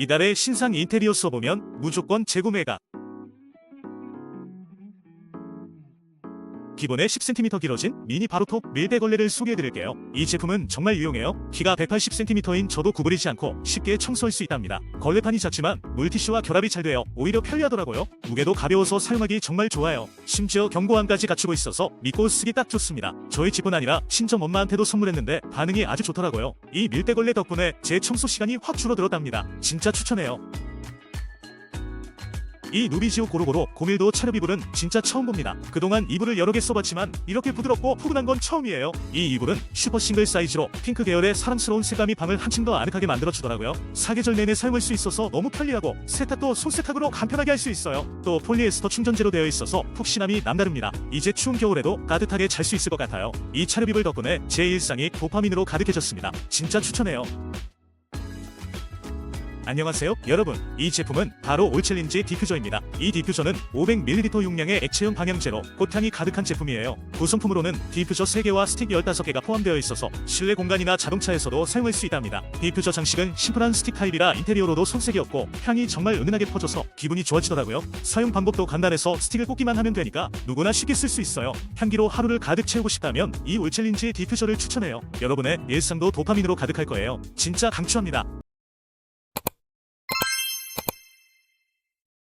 이달의 신상 인테리어 써보면 무조건 재구매가. 기본에 10cm 길어진 미니 바로톱 밀배걸레를 소개해드릴게요. 이 제품은 정말 유용해요. 키가 180cm인 저도 구부리지 않고 쉽게 청소할 수 있답니다. 걸레판이 작지만 물티슈와 결합이 잘 되어 오히려 편리하더라고요. 무게도 가벼워서 사용하기 정말 좋아요. 심지어 경고함까지 갖추고 있어서 믿고 쓰기 딱 좋습니다. 저희 집은 아니라 친정 엄마한테도 선물했는데 반응이 아주 좋더라고요. 이 밀대걸레 덕분에 제 청소 시간이 확 줄어들었답니다. 진짜 추천해요. 이 누비지오 고루고루 고밀도 차렵 이불은 진짜 처음 봅니다. 그동안 이불을 여러 개 써봤지만 이렇게 부드럽고 푸근한 건 처음이에요. 이 이불은 슈퍼 싱글 사이즈로 핑크 계열의 사랑스러운 색감이 방을 한층 더 아늑하게 만들어주더라고요. 사계절 내내 사용할 수 있어서 너무 편리하고 세탁도 손세탁으로 간편하게 할 수 있어요. 또 폴리에스터 충전재로 되어 있어서 푹신함이 남다릅니다. 이제 추운 겨울에도 따뜻하게 잘 수 있을 것 같아요. 이 차렵 이불 덕분에 제 일상이 도파민으로 가득해졌습니다. 진짜 추천해요. 안녕하세요 여러분. 이 제품은 바로 올챌린지 디퓨저입니다. 이 디퓨저는 500ml 용량의 액체형 방향제로 꽃향이 가득한 제품이에요. 구성품으로는 디퓨저 3개와 스틱 15개가 포함되어 있어서 실내 공간이나 자동차에서도 사용할 수 있답니다. 디퓨저 장식은 심플한 스틱 타입이라 인테리어로도 손색이 없고 향이 정말 은은하게 퍼져서 기분이 좋아지더라고요. 사용 방법도 간단해서 스틱을 꽂기만 하면 되니까 누구나 쉽게 쓸 수 있어요. 향기로 하루를 가득 채우고 싶다면 이 올챌린지 디퓨저를 추천해요. 여러분의 일상도 도파민으로 가득할 거예요. 진짜 강추합니다